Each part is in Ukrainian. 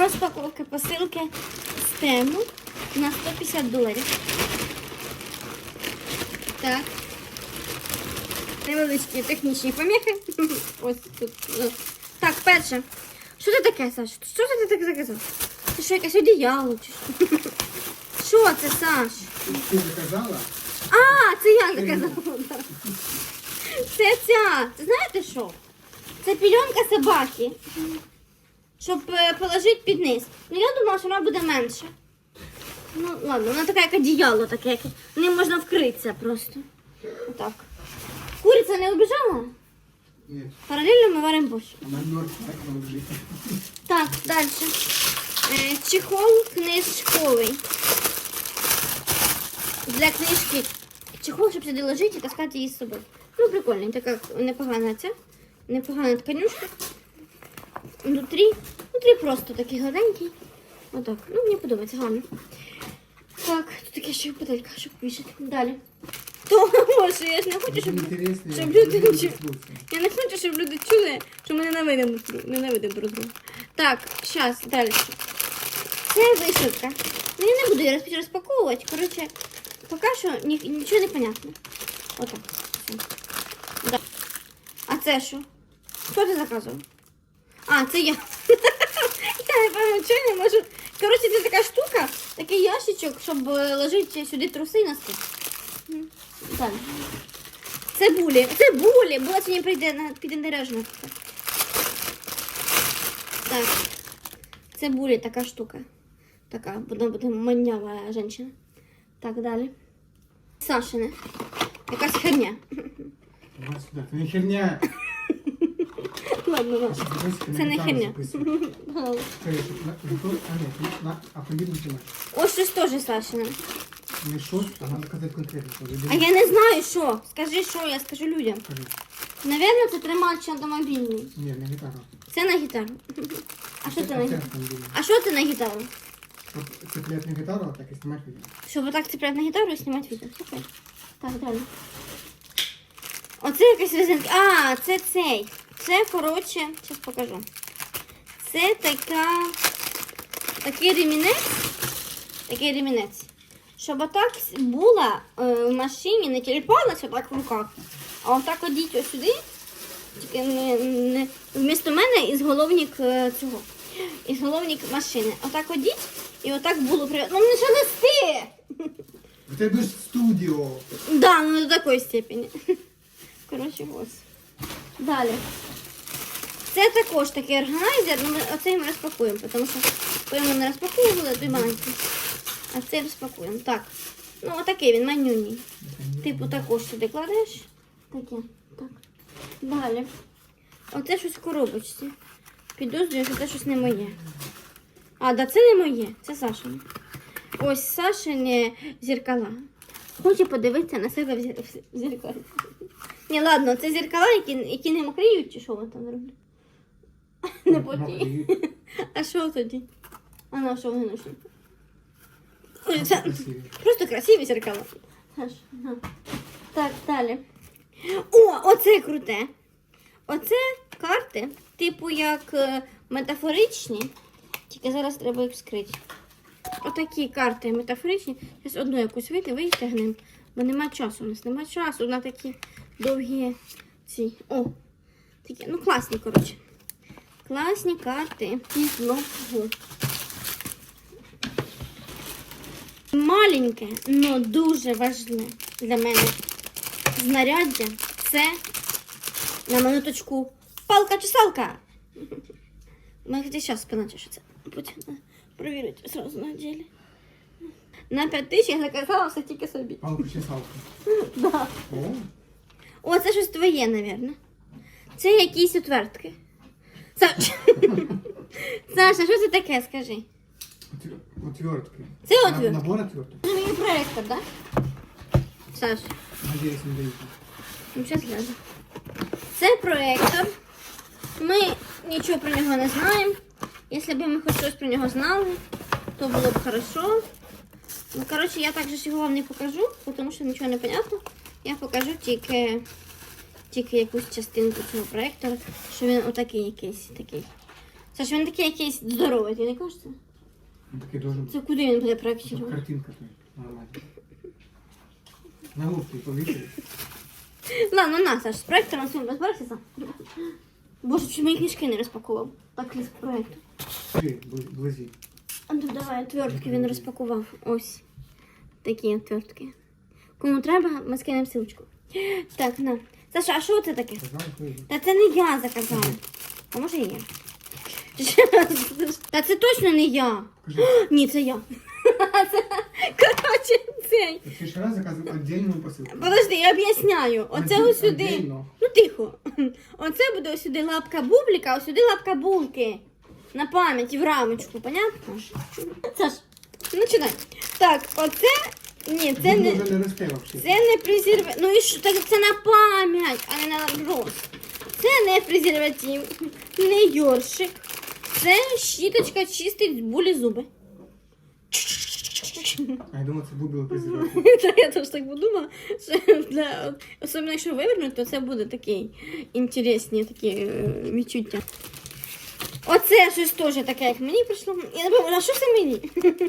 Розпаковка посилки з тему на 150 доларів. Так. Невеличкі технічні поміхи. Ось тут. е. Так, перше. Що це таке, Саш? Що це ти таке заказав? Це що якесь одіяло чи що? Що це, Саш? Ти заказала? А, це я заказала. Це ця. Знаєте що? Це пільонка собаки. Щоб е, положити під низ. Ну я думала, що вона буде менша. Ну, ладно, вона така як одіяло, таке, як ним можна вкритися просто. Отак. Куриця не обіжала? Ні. Паралельно ми варимо борщ. Вона мертва, так лежить. Так, далі. Е, чехол книжковий. Для книжки. Чехол, щоб сюди лежити і таскати її з собою. Ну, прикольний, така непогана ця. Непогана тканюшка. Внутрі. Внутрі просто такий гладенький. Отак. Ну, мені подобається, гарно. Так, тут таке ще бутилька, щоб повішати. Далі. То, боже, я ж не хочу, щоб, щоб люди чули. Я не хочу, щоб люди чули, що ми ненавидимо, ненавидимо друг друга. Так, зараз, далі. Це вишивка. Ну, я не буду її розпаковувати. Коротше, поки що ні, нічого не понятно. Отак. Да. А це що? Хто ти заказував? А, це я. Я не пам'ятаю, не можу. Коротше, це така штука, такий ящичок, щоб е, ложити сюди труси і носки. Далі. Цибулі. Цибулі. Була сьогодні прийде на піденережна. Так. Цибулі така штука. Така, вона буде манява жінка. Так, далі. Сашине. Якась херня. Не херня. Ладно, ладно. Це не херня. На- на на- на. Ось щось теж Сашине. Не що, а треба казати конкретно. А я не знаю, що. Скажи, що, я скажу людям. Навірно, це тримач автомобільний. Ні, не гітара. Це на гітару. А що це на гітару? А що це на гітару? Щоб цепляти на гітару, а так і знімати відео. Щоб отак цепляти на гітару і знімати відео. Супер. Так, далі. Оце якась резинка. А, це цей. Це, коротше, зараз покажу. Це така. Такий ремінець. Такий ремінець. Щоб отак була е, в машині, не тіліпалася отак в руках, а отак одіть ось сюди. Тільки не, не, вмісто мене із головник е, цього. Із головник машини. Отак одіть, і отак було при... Ну не що нести! У тебе ж студіо. Да, ну до такої степені. Коротше, ось. Далі. Це також такий органайзер, ну ми оцей ми розпакуємо, тому що ми не розпаковували, а той маленький. А цей розпакуємо. Так. Ну, отакий він манюній. Типу також сюди кладеш. Таке. Так. Далі. Оце щось в коробочці. Підозрюю, що це щось не моє. А, да, це не моє, це Сашине. Ось Сашине зеркала. Хочу подивитися на себе в зеркалі. Ні, ладно, це зеркала, які, які не мокріють, чи що вони там роблять? Не потіють. А що тоді? А на що вони Красиві. Просто красиві зеркала. Так, далі. О, оце круте. Оце карти, типу як е, метафоричні. Тільки зараз треба їх вскрити. Отакі карти метафоричні. Зараз одну якусь вийти, витягнемо. Бо нема часу. У нас нема часу на такі довгі ці. О! Такі, ну класні, коротше. Класні карти. Підлогу. Маленьке, але дуже важливе для мене знаряддя це на минуточку палка-чесалка. У мене зараз спина чешеться. Потім е, перевірити одразу на ділі. На 5 тисяч я заказала все тільки собі. Палку чесалку. Да. О, О, це щось твоє, напевно. Це якісь отвертки. Саш, Саша, що це таке, скажи? отвер- отвертки. Це отвертки. Набор отверток. Це мій проектор, так? Да? Саш, Надіюсь, не дають. ну зараз гляну. Це проектор. Ми нічого про нього не знаємо. Якщо б ми хоч щось про нього знали, то було б хорошо. Ну, коротше, я також його вам не покажу, тому що нічого не понятно. Я покажу тільки, тільки якусь частинку цього проектора, що він отакий якийсь такий. Саш, він такий якийсь здоровий, ти не кажеться? Он такой должен Це куди він буде быть. проектувати? Картинка той. Нормально. На лоб ты повесили. Ладно, на, Саш, з проектором своїм розберешся сам. Боже, чи мої книжки не розпакував. Так ліз проєкту. Ты, бл- близи. А ну давай, отвертки він розпакував. Ось. Такі отвертки. Кому треба, ми скинемо ссылочку. Так, на. Саша, а що це таке? Сказал, ты. Та це не я заказала. А може і я? Та це точно не я. Скажи, Ні, це я. Це, коротше, цей. в следующий раз заказывай отдельную посылку. Подожди, я об'ясняю. Оце Один- ось сюди. отдельно. Ну тихо. Оце буде ось сюди лапка бубліка, а ось сюди лапка булки. На пам'ять в рамочку, понятно? Саш, починай. Так, оце. Ні, це Він не. вже не росте вообще. Це не презерватив. Ну і що? Так це на пам'ять, а не на рост. Це не презерватив, не йоршик. Це щіточка чистить булі зуби. А я думав, це бубило презерватив. Та я теж так подумала, що для, особливо якщо вивернуть, то це буде такий інтересні такі е, відчуття. Оце щось теж таке, як мені прийшло. Я не пам'ятаю, а що це мені?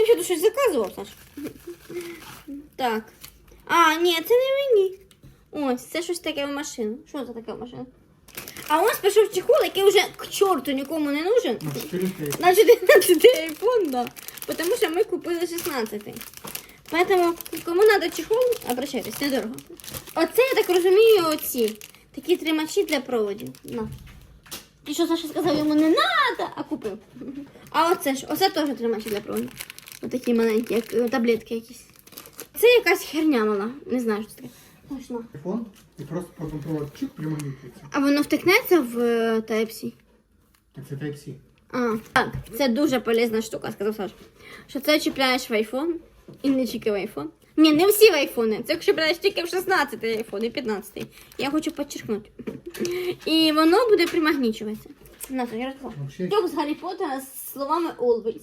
Ти що тут щось заказував, Саш? Так. А, ні, це не мені. Ось, це щось таке в машину. Що це таке в машину? А ось пішов чехол, який вже к чорту нікому не нужен. На 400 14 iPhone, да. Потому что мы купили 16. Поэтому, кому надо чехол, обращайтесь, недорого. Оце, я так розумію, оці. Такі тримачі для проводів. На. І що Саша сказав, йому не надо, а купив. А оце ж, оце теж тримачі для проводів. Отакі маленькі, як е, таблетки якісь. Це якась херня мала. Не знаю, що це таке. Точно. телефон і просто провод чик примагнітиться. А воно втикнеться в е, Type-C? Так це Type-C. А, так, це дуже полезна штука, сказав Саш. Що це чіпляєш в айфон і не тільки в айфон. Ні, не всі в айфони. Це чіпляєш тільки в 16 айфон і 15. Я хочу підчеркнути. І воно буде примагнічуватися. На, я розказала. З Гаррі Поттера з словами always.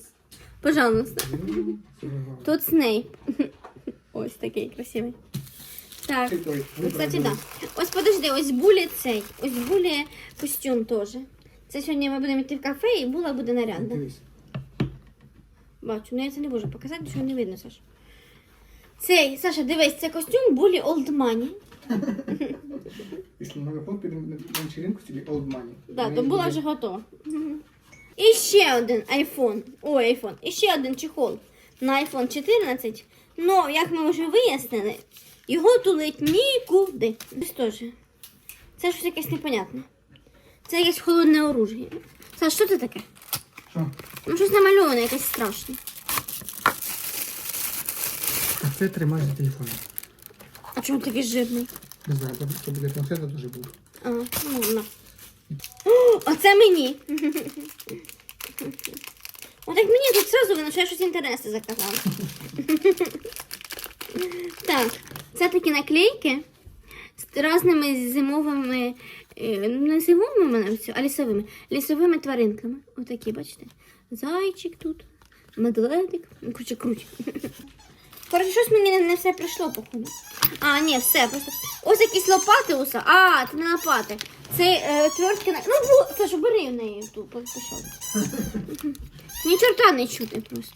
Пожалуйста. Тут Снейп. Ось такий красивий. Так. Ну, Кстати, да. Ось подожди, ось булі цей. Ось булі костюм теж. Це сьогодні ми будемо йти в кафе і була буде нарядна. Бачу, ну я це не можу показати, що не видно, Саша. Цей, Саша, дивись, це костюм булі Old Money. Якщо на підемо на вечеринку, тоді Old Money. Да, Ми то була вже готова. І ще один iPhone. Ой, iPhone. І ще один чехол на iPhone 14. Ну, як ми вже вияснили, його тулить нікуди. Це щось якесь непонятне. Це якесь холодне оружие. Саш, що це таке? Що? Ну, щось намальоване, якесь страшне. А це тримаєш за телефон. А чому такий жирний? Не знаю, це буде конфета дуже буде. А, ну, на. О, оце мені. Отак мені тут сразу видно, що я щось інтересне заказала. так, це такі наклейки з різними зимовими, е, ну, не зимовими, навіть, а лісовими. Лісовими тваринками. Отакі, бачите? Зайчик тут, медведик. Ну, коротше, круть. Коротше, щось мені не, не все прийшло, походу. А, ні, все, просто. Ось якісь лопати уса. А, це не лопати. Це е, твердки на. Ну, бу... Саш, бери в неї ту пішов. Ні чорта не чути просто.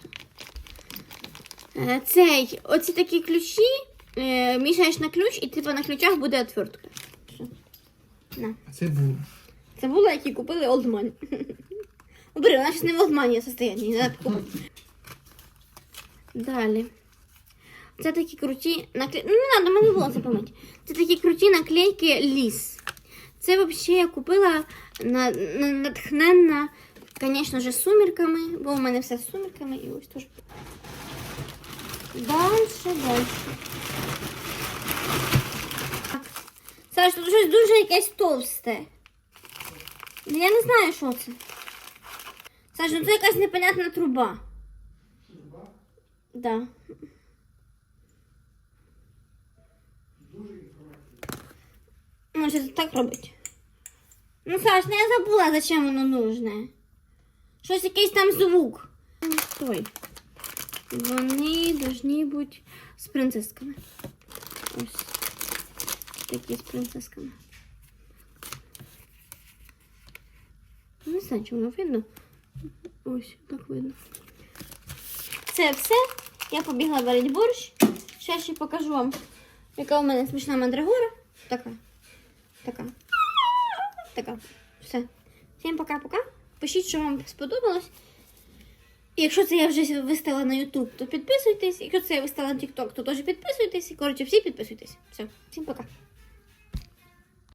Е, цей, оці такі ключі, е, мішаєш на ключ, і типу на ключах буде отвертка. На. А це був. Це було, які купили. Ну, Бери, вона щось не в Money состоянні, треба. Далі. Це такі круті наклейки. Ну, не треба, мені було запам'ятати. Це такі круті наклейки ліс. Це взагалі я купила на, на, натхненна, звісно ж, сумірками, бо у мене все з сумірками і ось теж. Дальше, дальше. Так. Саш, тут щось дуже якесь товсте. Ну, Я не знаю, що це. Саш, ну це якась непонятна труба. Да. Може це так робити? Ну, Саш, ну я забула, зачем воно нужне. Щось якийсь там звук. Стой. Вони должні бути з принцесками. Ось. Такі з принцесками. Ну, знаю, чи видно. Ось, так видно. Це все. Я побігла варити борщ. Ще ще покажу вам, яка у мене смішна мандрагора. Така. Така. Така. Все. Всім пока-пока. Пишіть, що вам сподобалось. І якщо це я вже виставила на YouTube, то підписуйтесь. Якщо це я виставила на TikTok, то теж підписуйтесь. Коротше, всі підписуйтесь. Все, всім пока.